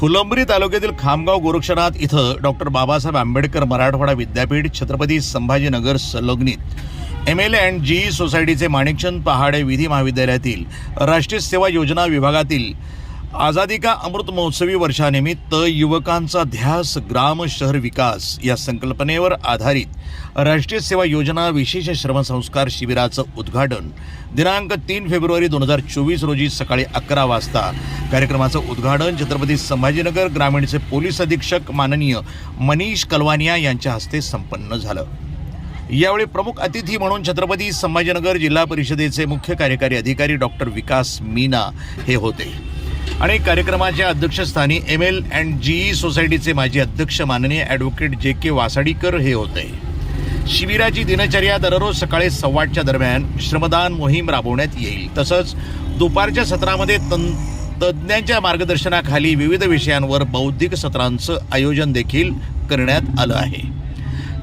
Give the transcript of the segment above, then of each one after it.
फुलंब्री तालुक्यातील खामगाव गोरक्षनाथ इथं डॉक्टर बाबासाहेब आंबेडकर मराठवाडा विद्यापीठ छत्रपती संभाजीनगर संलग्नित. एम एल अँड जी सोसायटीचे माणिकचंद पहाडे विधी महाविद्यालयातील राष्ट्रीय सेवा योजना विभागातील आझादी का अमृत महोत्सवी वर्षानिमित्त युवकांचा ध्यास ग्राम शहर विकास या संकल्पनेवर आधारित राष्ट्रीय सेवा योजना विशेष श्रमसंस्कार शिबिराचं उद्घाटन दिनांक तीन फेब्रुवारी दोन हजार चोवीस रोजी सकाळी अकरा वाजता. कार्यक्रमाचं उद्घाटन छत्रपती संभाजीनगर ग्रामीणचे पोलीस अधीक्षक माननीय मनीष कलवानिया यांच्या हस्ते संपन्न झालं. यावेळी प्रमुख अतिथी म्हणून छत्रपती संभाजीनगर जिल्हा परिषदेचे मुख्य कार्यकारी अधिकारी डॉक्टर विकास मीना हे होते. आणि कार्यक्रमाच्या अध्यक्षस्थानी एम एल अँड जी सोसायटीचे माजी अध्यक्ष माननीय ॲडव्होकेट जे के वासाडीकर हे होते. शिबिराची दिनचर्या दररोज सकाळी सव्वाच्या दरम्यान श्रमदान मोहीम राबवण्यात येईल. तसंच दुपारच्या सत्रामध्ये तं तज्ज्ञांच्या मार्गदर्शनाखाली विविध विषयांवर बौद्धिक सत्रांचं आयोजन देखील करण्यात आलं आहे.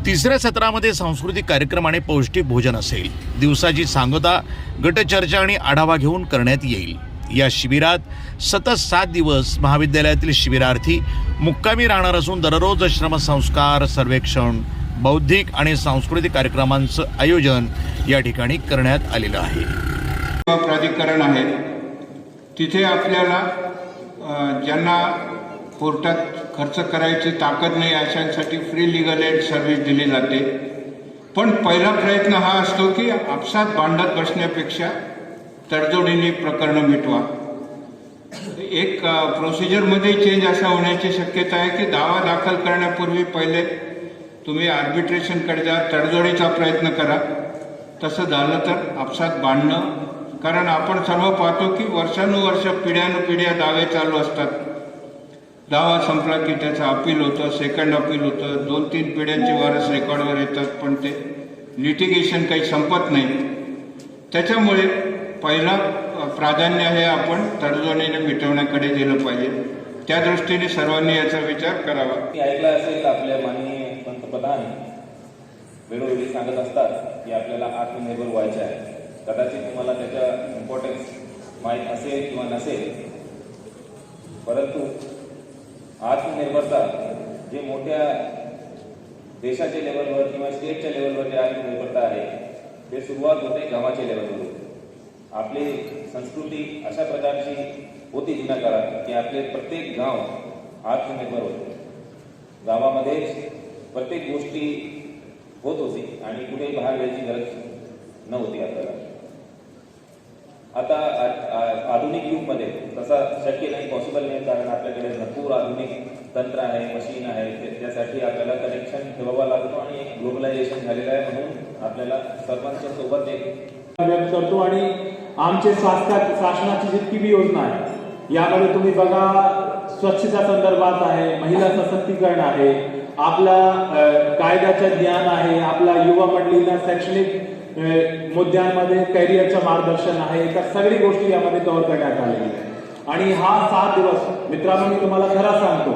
तिसऱ्या सत्रामध्ये सांस्कृतिक कार्यक्रम आणि पौष्टिक भोजन असेल. दिवसाची सांगता गटचर्चा आणि आढावा घेऊन करण्यात येईल. या शिबिरात सतत सात दिवस महाविद्यालयातील शिबिरार्थी मुक्कामी राहणार असून दररोज श्रमसंस्कार सर्वेक्षण बौद्धिक आणि सांस्कृतिक कार्यक्रमांचं आयोजन या ठिकाणी करण्यात आलेलं आहे. प्राधिकरण आहे तिथे आपल्याला ज्यांना कोर्टात खर्च करायची ताकद नाही अशांसाठी फ्री लिगल एड सर्व्हिस दिली जाते. पण पहिला प्रयत्न हा असतो की आपसात भांडत बसण्यापेक्षा तडजोडीने प्रकरणं मिटवा. एक प्रोसिजरमध्ये चेंज असा होण्याची शक्यता आहे की दावा दाखल करण्यापूर्वी पहिले तुम्ही आर्बिट्रेशनकडे जा तडजोडीचा प्रयत्न करा. तसं झालं तर आपसात बांधणं कारण आपण सर्व पाहतो की वर्षानुवर्ष पिढ्यानुपिढ्या दावे चालू असतात. दावा संपला की त्याचं अपील होतं सेकंड अपील होतं दोन तीन पिढ्यांचे वारस रेकॉर्डवर येतात पण ते लिटिगेशन काही संपत नाही. त्याच्यामुळे पहिलं प्राधान्य हे आपण तडजोडीने मिटवण्याकडे दिलं पाहिजे. त्या दृष्टीने सर्वांनी याचा विचार करावा. मी ऐकलं असेल आपल्या माननीय पंतप्रधान वेळोवेळी सांगत असतात की आपल्याला आत्मनिर्भर व्हायचे आहे. कदाचित तुम्हाला त्याच्या इम्पॉर्टन्स माहीत असेल किंवा नसेल. परंतु आत्मनिर्भरता जे मोठ्या देशाच्या लेवलवर किंवा स्टेटच्या लेवलवर जे आत्मनिर्भरता आहे ते सुरुवात होते गावाच्या लेवलवर आपली संस्कृती अशा प्रकारची होती जुन्या काळात की आपले प्रत्येक गाव आत्मनिर्भर होते. गावामध्ये प्रत्येक गोष्टी होत होती आणि कुठेही बाहेर जायची गरज नव्हती आपल्याला. आता आधुनिक युगमध्ये तसा शक्य नाही पॉसिबल नाही कारण आपल्याकडे भरपूर आधुनिक तंत्र आहे मशीन आहे त्याच्यासाठी त्यासाठी आपल्याला कनेक्शन ठेवावं लागतो आणि ग्लोबलायझेशन झालेलं आहे म्हणून आपल्याला सर्वांच्या सोबत एक करतो आणि आमचे शासका शासनाची जितकी बी योजना आहे यामध्ये तुम्ही बघा स्वच्छता संदर्भात आहे महिला सशक्तीकरण आहे आपला कायद्याचं ज्ञान आहे आपला युवा मंडळींना शैक्षणिक मुद्द्यांमध्ये कॅरियरचं मार्गदर्शन आहे तर सगळी गोष्टी यामध्ये कव्हर करण्यात आलेली आहे. आणि हा सात दिवस मित्रांनो मी तुम्हाला खरा सांगतो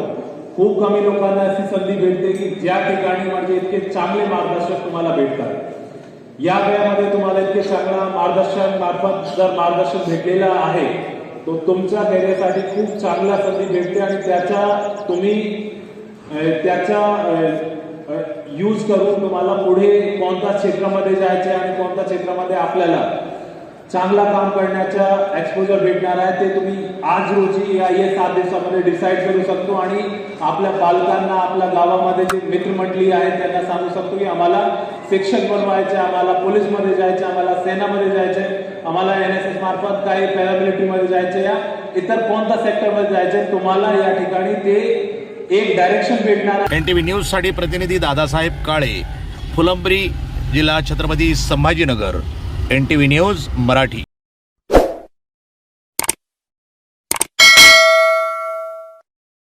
खूप कमी लोकांना अशी संधी भेटते की ज्या ठिकाणी म्हणजे इतके चांगले मार्गदर्शक तुम्हाला भेटतात. या वेळामध्ये तुम्हाला इतके चांगला मार्गदर्शन मार्फत जर मार्गदर्शन भेटलेलं आहे तो तुमच्या करिअरसाठी खूप चांगला संधी भेटते आणि त्याच्या तुम्ही त्याचा यूज करून तुम्हाला पुढे कोणत्या क्षेत्रामध्ये जायचे आणि कोणत्या क्षेत्रामध्ये आपल्याला चांगला काम करण्याचा एक्सपोजर भेटणार आहे ते तुम्ही आज रोजी या या सात दिवसामध्ये डिसाईड करू शकतो आणि आपल्या पालकांना आपल्या गावामध्ये जे मित्रमंडळी आहेत त्यांना सांगू शकतो की आम्हाला शिक्षक बनवायचे आम्हाला पोलीसमध्ये जायचे आम्हाला सेनामध्ये जायचे आम्हाला एन एस एस मार्फत काही पॅरामिलिटरीमध्ये जायचे या इतर कोणत्या सेक्टरमध्ये जायचे तुम्हाला या ठिकाणी ते एक डायरेक्शन भेटणार एन टी व्ही न्यूजसाठी प्रतिनिधी दादासाहेब काळे फुलंब्री जिल्हा Chhatrapati Sambhajinagar N T V news Marathi.